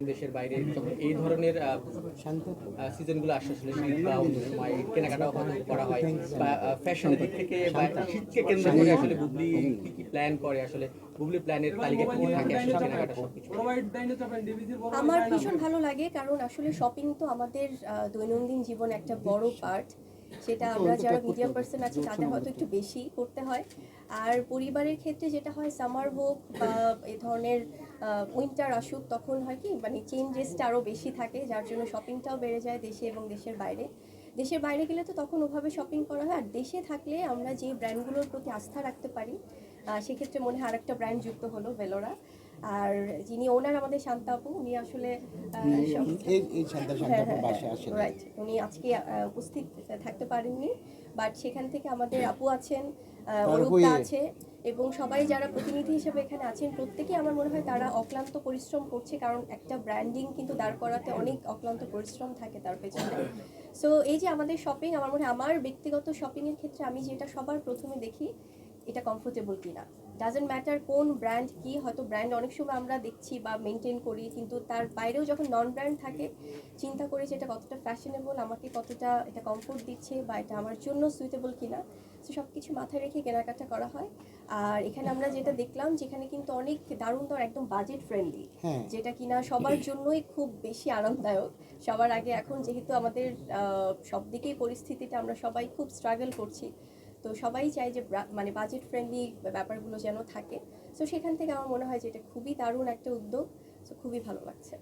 দেশের বাইরে এই ধরনের সিজনগুলো আসে আসলে শীত বা অন্য সময় কেনাকাটাও হয়তো করা হয় বা ফ্যাশনের দিক থেকে বা শীতকে কেন্দ্র করে আসলে বুবলি কি কি প্ল্যান করে আসলে? বুবলি প্ল্যানের তালিকা কি থাকে? আসলে কেনাকাটা সবকিছু। আমার ভীষণ ভালো লাগে কারণ আসলে শপিং তো আমাদের দৈনন্দিন জীবনে একটা বড় পার্ট সেটা আমরা যারা মিডিয়া পার্সন আছি তাদের হয়তো একটু বেশি করতে হয়। আর পরিবারের ক্ষেত্রে যেটা হয় সামার হোক বা এ ধরনের উইন্টার আসুক তখন হয় কি মানে চেঞ্জেসটা আরও বেশি থাকে যার জন্য শপিংটাও বেড়ে যায় দেশে এবং দেশের বাইরে। দেশের বাইরে গেলে তো তখন ওভাবে শপিং করা হয়। আর দেশে থাকলে আমরা যে ব্র্যান্ডগুলোর প্রতি আস্থা রাখতে পারি সেক্ষেত্রে মনে হয় আরেকটা ব্র্যান্ড যুক্ত হলো ভেলোরা আর যিনি ওনার আমাদের শান্তা আপু উনি আসলে রাইট উনি আজকে উপস্থিত থাকতে পারেননি বাট সেখান থেকে আমাদের আপু আছেন অরূপদা আছে এবং সবাই যারা প্রতিনিধি হিসেবে এখানে আছেন প্রত্যেকেই আমার মনে হয় তারা অক্লান্ত পরিশ্রম করছে কারণ একটা ব্র্যান্ডিং কিন্তু দাঁড় করাতে অনেক অক্লান্ত পরিশ্রম থাকে তার পেছনে। সো এই যে আমাদের শপিং আমার মনে হয় আমার ব্যক্তিগত শপিংয়ের ক্ষেত্রে আমি যেটা সবার প্রথমে দেখি এটা কমফোর্টেবল কিনা। ডাজেন্ট ম্যাটার কোন ব্র্যান্ড কি হয়তো ব্র্যান্ড অনেক সময় আমরা দেখছি বা মেনটেন করি কিন্তু তার বাইরেও যখন নন ব্র্যান্ড থাকে চিন্তা করি যে এটা কতটা ফ্যাশনেবল আমাকে কতটা এটা কমফোর্ট দিচ্ছে বা এটা আমার জন্য সুইটেবল কিনা। সো সব কিছু মাথায় রেখে কেনাকাটা করা হয়। আর এখানে আমরা যেটা দেখলাম যেখানে কিন্তু অনেক দারুণ দারুণ একদম বাজেট ফ্রেন্ডলি হ্যাঁ। যেটা কিনা সবার জন্যই খুব বেশি আরামদায়ক। সবার আগে এখন যেহেতু আমাদের সব দিকেই পরিস্থিতিটা আমরা সবাই খুব স্ট্রাগল করছি তো সবাই চায় যে মানে বাজেট ফ্রেন্ডলি ব্যাপারগুলো যেন থাকে। তো সেখান থেকে আমার মনে হয় যে এটা খুবই দারুণ একটা উদ্যোগ। তো খুবই ভালো লাগছে।